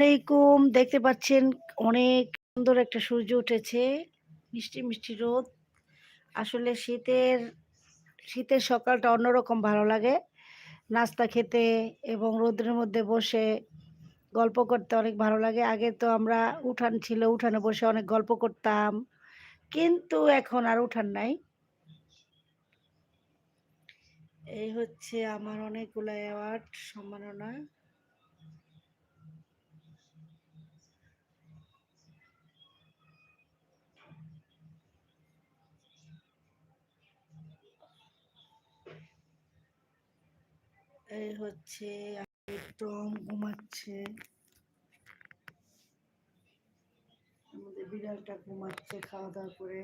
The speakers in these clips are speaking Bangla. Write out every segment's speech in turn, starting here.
আলাইকুম। দেখতে পাচ্ছেন অনেক সুন্দর একটা সূর্য উঠেছে। মিষ্টি মিষ্টি রোদ। আসলে শীতের শীতের সকালটা অন্যরকম ভালো লাগে। নাস্তা খেতে এবং রোদের মধ্যে বসে গল্প করতে অনেক ভালো লাগে। আগে তো আমরা উঠান ছিল, উঠানে বসে অনেক গল্প করতাম। কিন্তু এখন আর উঠান নাই। এই হচ্ছে আমার অনেকগুলো অ্যাওয়ার্ড সম্মাননা। এই হচ্ছে টম ঘুমাচ্ছে। আমাদের বিড়ালটা ঘুমাচ্ছে খাওয়া দাওয়া করে।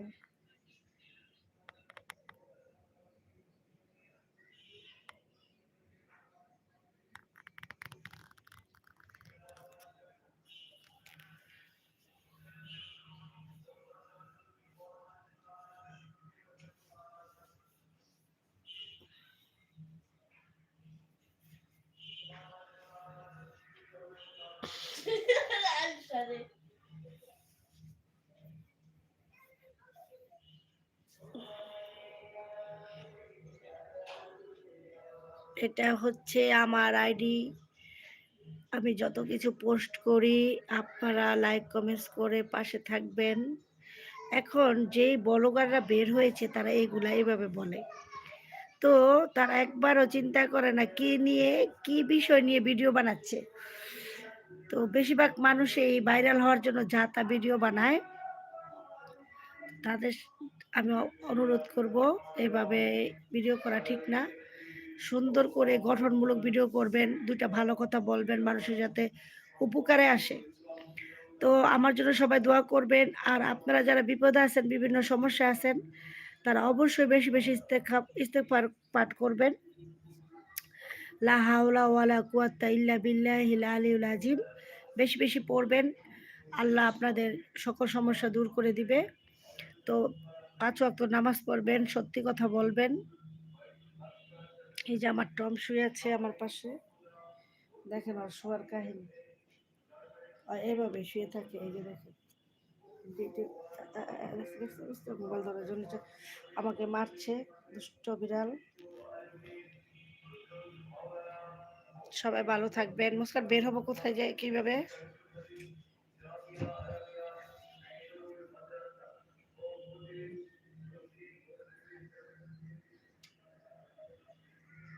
এটা হচ্ছে আমার আইডি। আমি যত কিছু পোস্ট করি, আপনারা লাইক, কমেন্টস করে পাশে থাকবেন। এখন যেই বলগাররা বের হয়েছে, তারা এইগুলা এইভাবে বলে। তো তারা একবারও চিন্তা করে না, কি নিয়ে, কি বিষয় নিয়ে ভিডিও বানাচ্ছে। তো বেশিরভাগ মানুষ এই ভাইরাল হওয়ার জন্য যা তা ভিডিও বানায়, তাদের আমি অনুরোধ করব, এভাবে ভিডিও করা ঠিক না। সুন্দর করে গঠনমূলক ভিডিও করবেন, দুইটা ভালো কথা বলবেন মানুষের যাতে উপকারে আসে। তো আমার জন্য সবাই দোয়া করবেন, আর আপনারা যারা বিপদে আছেন, বিভিন্ন সমস্যা আছেন, তারা অবশ্যই বেশি বেশি ইস্তেখা পাঠ করবেন। লা কুয়াত্তা ইল্লা আজিম। বেশি বেশি পড়বেন, আল্লাহ আপনাদের সকল সমস্যা দূর করে দিবে। তো পাঁচ ওয়াক্ত নামাজ পড়বেন, সত্যি কথা বলবেন। এই যে আমার টম শুয়ে আছে আমার পাশে। দেখেন আর শোয়ার কাহিনী। আর এভাবে শুয়ে থাকে, এই যে দেখেন। মোবাইল ধরার জন্য আমাকে মারছে, দুষ্ট বিড়াল। সবাই ভালো থাকবেন। মুস্কান, বের হব কোথায় যায় কীভাবে?